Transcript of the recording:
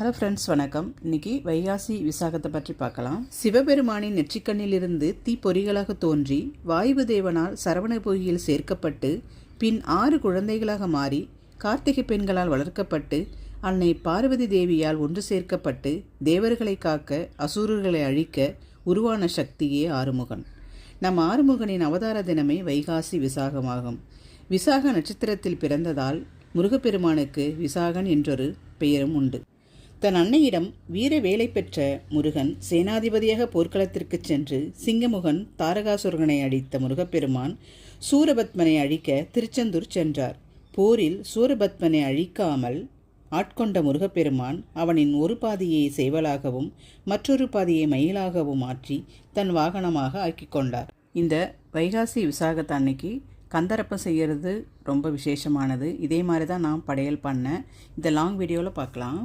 Hello friends வணக்கம். இன்னைக்கு வைகாசி விசாகத்தை பற்றி பார்க்கலாம். சிவபெருமானின் நெற்றிக்கண்ணிலிருந்து தீப்பொறிகளாக தோன்றி வாயுவு தேவனால் சரவண பொய்யில் சேர்க்கப்பட்டு பின் ஆறு குழந்தைகளாக மாறி கார்த்திகை பெண்களால் வளர்க்கப்பட்டு அன்னை பார்வதி தேவியால் ஒன்று சேர்க்கப்பட்டு தேவர்களை காக்க அசூரர்களை அழிக்க உருவான சக்தியே ஆறுமுகன். நம் ஆறுமுகனின் அவதார தினமே வைகாசி விசாகமாகும். விசாக நட்சத்திரத்தில் பிறந்ததால் முருகப்பெருமானுக்கு விசாகன் என்றொரு பெயரும் உண்டு. தன் அன்னையிடம் வீர வேலை பெற்ற முருகன் சேனாதிபதியாக போர்க்களத்திற்கு சென்று சிங்கமுகன் தாரகாசுரகனை அடித்த முருகப்பெருமான் சூரபத்மனை அழிக்க திருச்செந்தூர் சென்றார். போரில் சூரபத்மனை அழிக்காமல் ஆட்கொண்ட முருகப்பெருமான் அவனின் ஒரு பாதியை சேவலாகவும் மற்றொரு பாதியை மயிலாகவும் மாற்றி தன் வாகனமாக ஆக்கி கொண்டார். இந்த வைகாசி விசாகத்து அன்னைக்கு கந்தரப்பம் செய்கிறது ரொம்ப விசேஷமானது. இதே மாதிரி தான் நான் படையல் பண்ணேன் இந்த லாங் வீடியோவில் பார்க்கலாம்.